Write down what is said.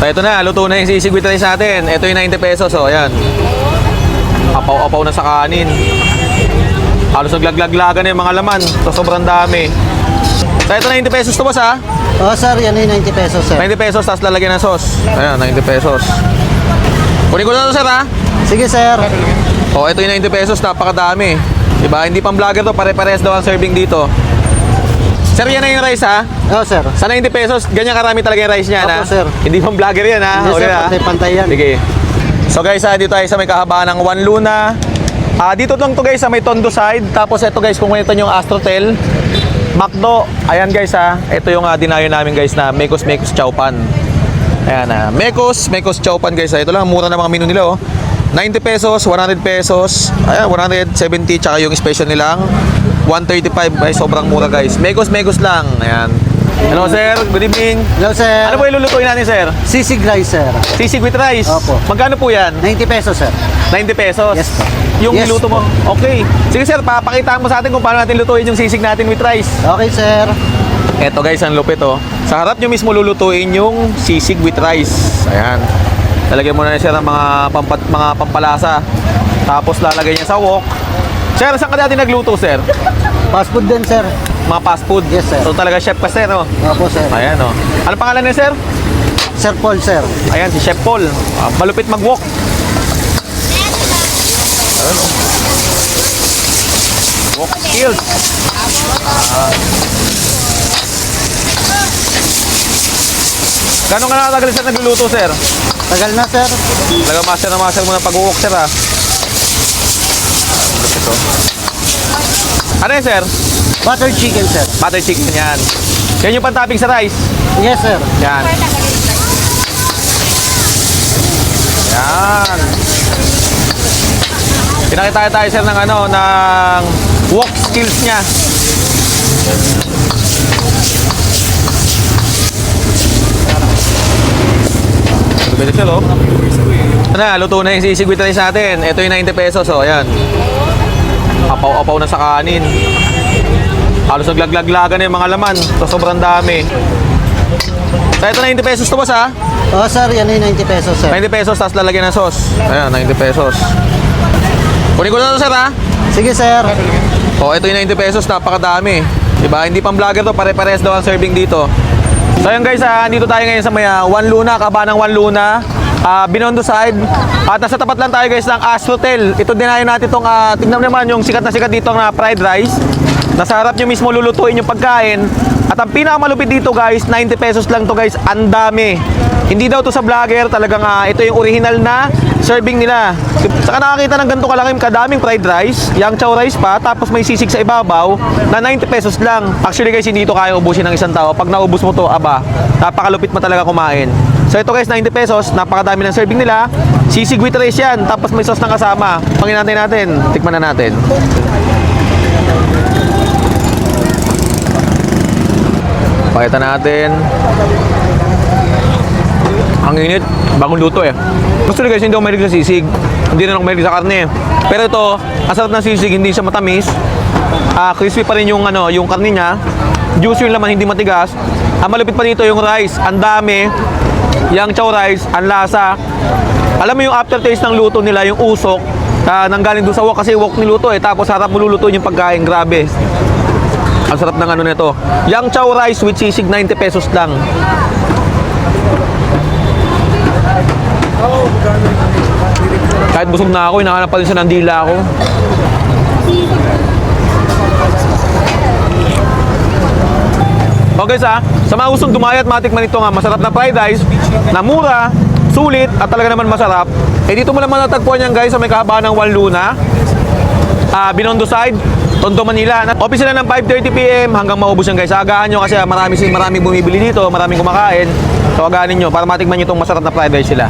So ito na, luto na yung sisig with rice natin. Ito yung 90 pesos, oh, ayan. Apaw-apaw na sa kanin. Halos naglaglag-lagan na yung mga laman. So sobrang dami. So ito 90 pesos to boss ha. Oh, sir, yan ay 90 pesos, sir. 90 pesos tapos lalagyan ng sauce. Ayan, 90 pesos. Kunin ko na to sir ha. Sige, sir. Oh, ito yung 90 pesos, napakadami. Diba? Hindi pang vlogger to, pare-pares daw ang serving dito. Sir, yan na yung rice ha. Oh, sir. Sa 90 pesos, ganyan karami talaga yung rice niya Opo, na. sir. Hindi pang vlogger yan ha. Hindi, Okay, sir, ha? pantay-pantay yan. Sige. So guys, ha, dito tayo sa may kahabaan ng One Luna. Ah, dito lang to guys sa may Tondo side. Tapos ito guys, kung ito yung Astrotel. Macdo. Ayan guys ha. Ito yung uh, dinayo namin guys na Mekos Mekos Chowpan. Ayan na. Mekos Mekos Chowpan guys ha. Ito lang, mura na mga menu nila oh. 90 pesos, 100 pesos, ayan, 170, tsaka yung special nilang 135 ay sobrang mura guys. Mekos Mekos lang. Ayan. Hello sir, good evening. Hello, sir. Ano po yung lulutuin natin sir? Sisig rice, sir. Sisig with rice. Opo. Magkano po yan? 90 pesos, sir. 90 pesos. Yes, po. Yung Yes, niluto mo. Okay. Sige sir, papakita mo sa atin kung paano natin lutuin yung sisig natin with rice. Okay, sir. Eto guys, ang lupit oh. Sa harap nyo mismo lulutuin yung sisig with rice. Ayan. Lalagyan mo na siya ng mga, pampat, mga pampalasa. Tapos lalagay niya sa wok. Sir, saan ka dati nagluto, sir? Fast food din, sir. Mga fast food. Yes, sir. So talaga chef ka, sir, oh. Opo, sir. Ayan, oh. Ano pangalan niya, sir? Sir Paul, sir. Ayan, si Chef Paul. Ah, malupit mag-walk. Ayun, oh. Walk skills. Ah. Gano'n ka nakatagal sir nagluluto, sir? Tagal na, sir. Talaga master na master mo ng pag-walk, sir, ha? Ito. Ano yan, sir? Butter chicken, sir. Butter chicken yan. Yan yung pantopping sa rice. Yes, sir. Yan. Yan. Pinakita tayo sir ng ano, ng walk skills niya. Pwede siya, oh. Ano luto na yung sisig with rice natin. Ito yung 90 pesos, oh, ayan. Apaw-apaw na sa kanin. Halos naglaglag-lagan na yung mga laman. So, sobrang dami. So, ito 90 pesos to boss ha. Oh, sir, yan ay 90 pesos, sir. 90 pesos tapos lalagyan ng sauce. Ayan, 90 pesos. Kunin ko na to sir ha. Sige, sir. O, ito yung 90 pesos, napakadami. Diba? Hindi pang vlogger to, pare-pares daw ang serving dito. So yun guys, ah, dito tayo ngayon sa may ah, One Luna, kabanang One Luna. Ah, Binondo side. At nasa tapat lang tayo guys ng Astrotel. Ito dinayo natin itong, uh, tingnan naman yung sikat na sikat dito na fried rice. Nasa harap nyo mismo lulutuin yung pagkain. At ang pinakamalupit dito guys, 90 pesos lang to guys, ang dami. Hindi daw to sa vlogger, talagang ah, ito yung original na serving nila. Saka nakakita ng ganito kalaking kadaming fried rice, yang chow rice pa, tapos may sisig sa ibabaw na 90 pesos lang. Actually guys, hindi ito kaya ubusin ng isang tao. Pag naubos mo to, aba, napakalupit mo talaga kumain. So ito guys, 90 pesos, napakadami ng serving nila. Sisig with rice yan, tapos may sauce na kasama. Panginantay natin, tikman na natin. Pakita natin. Ang init, bagong luto eh. Gusto guys, hindi ako mahilig sa sisig. Hindi rin ako mahilig sa karne. Pero ito, ang sarap ng sisig, hindi siya matamis. Ah, crispy pa rin yung ano, yung karne niya. Juicy yung laman, hindi matigas. Ang malupit pa dito yung rice, ang dami. Yang chow rice, ang lasa. Alam mo yung aftertaste ng luto nila, yung usok, ah, nanggaling doon sa wok kasi wok niluto eh. Tapos harap mo lulutuin yung pagkain, grabe. Ang sarap ng ano nito. Yang chow rice with sisig 90 pesos lang. Busog na ako, hinahanap pa rin sa nandila ako. Okay sa, sa mga gustong dumaya at matikman ito nga masarap na fried rice, na mura, sulit at talaga naman masarap. Eh dito mo naman natagpuan yan guys sa may kahabaan ng One Luna. Ah, Binondo side, Tondo, Manila. Office sila ng 5.30pm hanggang maubos yan guys. Agahan nyo kasi marami, maraming bumibili dito, maraming kumakain. So agahanin nyo para matikman nyo itong masarap na fried rice sila.